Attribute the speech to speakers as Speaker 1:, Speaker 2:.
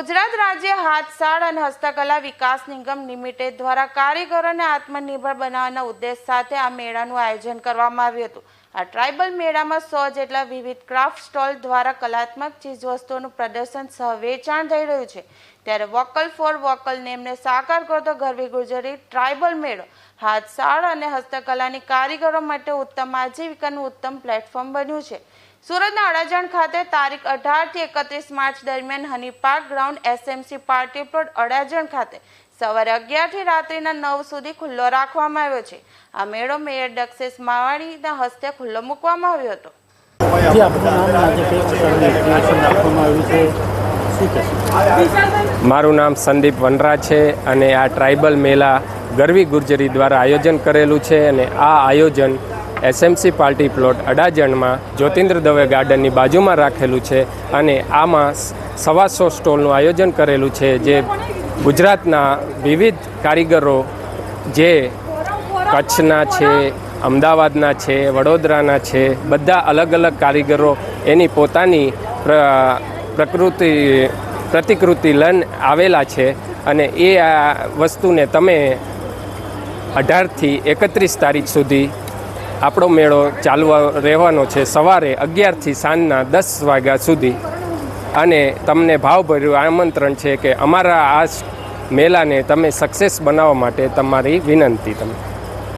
Speaker 1: ગુજરાત રાજ્ય હાથસાળ અને હસ્તકલા વિકાસ નિગમ લિમિટેડ દ્વારા કારીગરોને આત્મનિર્ભર બનાવવાના ઉદ્દેશ સાથે આ મેળાનું આયોજન કરવામાં આવ્યું હતું. આ ટ્રાઇબલ મેળામાં સો જેટલા વિવિધ ક્રાફ્ટ સ્ટોલ દ્વારા કલાત્મક ચીજવસ્તુઓનું પ્રદર્શન સહ વેચાણ થઈ રહ્યું છે. ત્યારે વોકલ ફોર વોકલ નેમને સાકાર કરતો ગરવી ગુજરી ટ્રાઇબલ મેળો હાથસાળ અને હસ્તકલાની કારીગરો માટે ઉત્તમ આજીવિકાનું ઉત્તમ પ્લેટફોર્મ બન્યું છે. સુરતના અડાજણ ખાતે તારીખ અઢારથી એકત્રીસ માર્ચ દરમિયાન honey park ground SMC party plot Adajan ખાતે સવારે અગિયારથી રાત્રિના નવ સુધી ખુલ્લો રાખવામાં આવ્યો છે. આ મેળો મેયર ડક્સેસ માવાણીના હસ્તે ખુલ્લો મૂકવામાં આવ્યો હતો.
Speaker 2: મારું નામ સંદીપ વનરા છે અને આ ટ્રાઇબલ મેળા ગરવી ગુર્જરી દ્વારા આયોજન કરેલું છે અને આ આયોજન એસએમસી પાર્ટી પ્લોટ અડાજણમાં જ્યોતિન્દ્ર દવે ગાર્ડનની બાજુમાં રાખેલું છે અને આમાં સવાસો સ્ટોલનું આયોજન કરેલું છે જે ગુજરાતના વિવિધ કારીગરો જે કચ્છના છે, અમદાવાદના છે, વડોદરાના છે, બધા અલગ અલગ કારીગરો એની પોતાની પ્ર- પ્રકૃતિ, પ્રતિકૃતિ લઈને આવેલા છે અને એ આ વસ્તુને તમે અઢારથી એકત્રીસ તારીખ સુધી આપણો મેળો ચાલવા રહેવાનો છે. સવારે અગિયારથી સાંજના દસ વાગ્યા સુધી અને તમને ભાવભર્યું આમંત્રણ છે કે અમારા આ મેળાને તમે સક્સેસ બનાવવા માટે તમારી વિનંતી તમે